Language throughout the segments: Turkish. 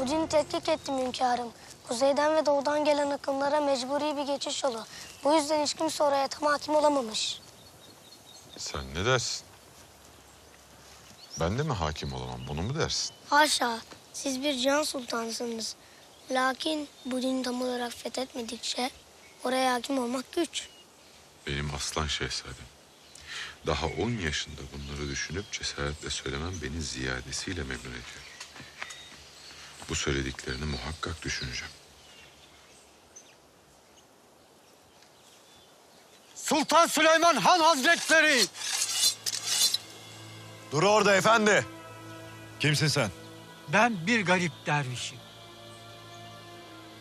Budin'i tetkik ettim hünkârım. Kuzeyden ve doğudan gelen akımlara mecburi bir geçiş yolu. Bu yüzden hiç kimse oraya tam hakim olamamış. Sen ne dersin? Ben de mi hakim olamam? Bunu mu dersin? Haşa, siz bir can sultansınız. Lakin Budin'i tam olarak fethetmedikçe oraya hakim olmak güç. Benim aslan şehzadem. Daha 10 yaşında bunları düşünüp cesaretle söylemem beni ziyadesiyle memnun ediyor. Bu söylediklerini muhakkak düşüneceğim. Sultan Süleyman Han Hazretleri! Dur orada efendi. Kimsin sen? Ben bir garip dervişim.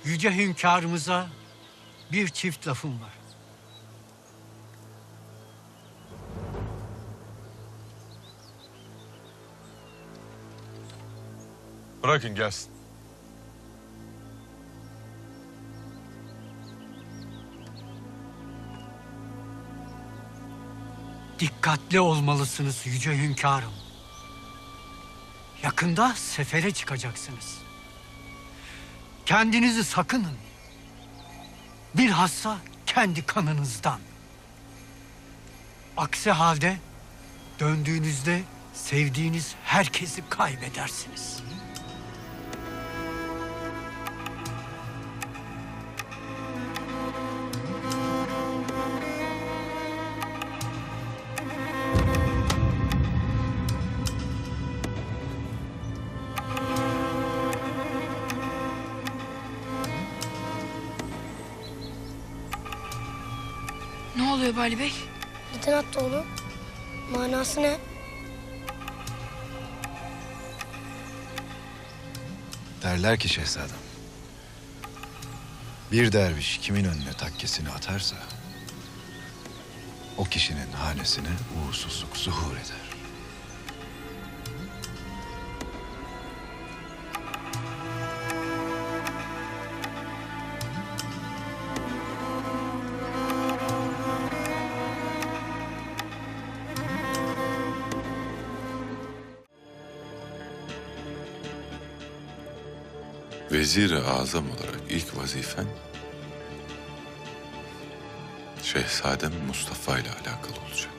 Yüce hünkârımıza bir çift lafım var. Bırakın gelsin. Dikkatli olmalısınız yüce hünkârım. Yakında sefere çıkacaksınız. Kendinizi sakının. Bilhassa kendi kanınızdan. Aksi halde döndüğünüzde sevdiğiniz herkesi kaybedersiniz. Ne oluyor Bali Bey? Neden attı onu? Manası ne? Derler ki şehzadem. Bir derviş kimin önüne takkesini atarsa... ...o kişinin hanesine uğursuzluk zuhur eder. Vezir-i Azam olarak ilk vazifen... ...Şehzadem Mustafa ile alakalı olacak.